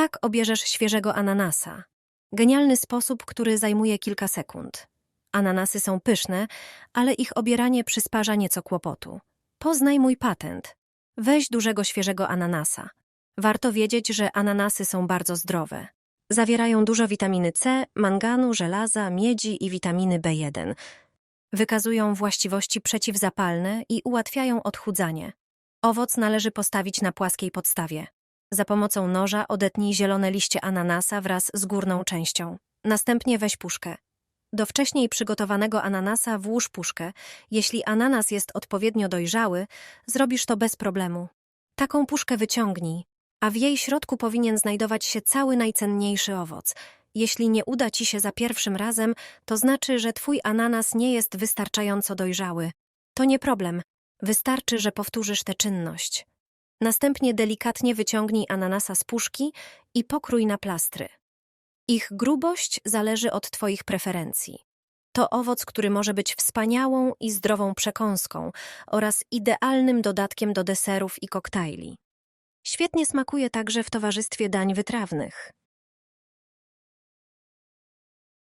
Tak obierzesz świeżego ananasa. Genialny sposób, który zajmuje kilka sekund. Ananasy są pyszne, ale ich obieranie przysparza nieco kłopotu. Poznaj mój patent. Weź dużego świeżego ananasa. Warto wiedzieć, że ananasy są bardzo zdrowe. Zawierają dużo witaminy C, manganu, żelaza, miedzi i witaminy B1. Wykazują właściwości przeciwzapalne i ułatwiają odchudzanie. Owoc należy postawić na płaskiej podstawie. Za pomocą noża odetnij zielone liście ananasa wraz z górną częścią. Następnie weź puszkę. Do wcześniej przygotowanego ananasa włóż puszkę. Jeśli ananas jest odpowiednio dojrzały, zrobisz to bez problemu. Taką puszkę wyciągnij, a w jej środku powinien znajdować się cały najcenniejszy owoc. Jeśli nie uda ci się za pierwszym razem, to znaczy, że twój ananas nie jest wystarczająco dojrzały. To nie problem. Wystarczy, że powtórzysz tę czynność. Następnie delikatnie wyciągnij ananasa z puszki i pokrój na plastry. Ich grubość zależy od Twoich preferencji. To owoc, który może być wspaniałą i zdrową przekąską oraz idealnym dodatkiem do deserów i koktajli. Świetnie smakuje także w towarzystwie dań wytrawnych.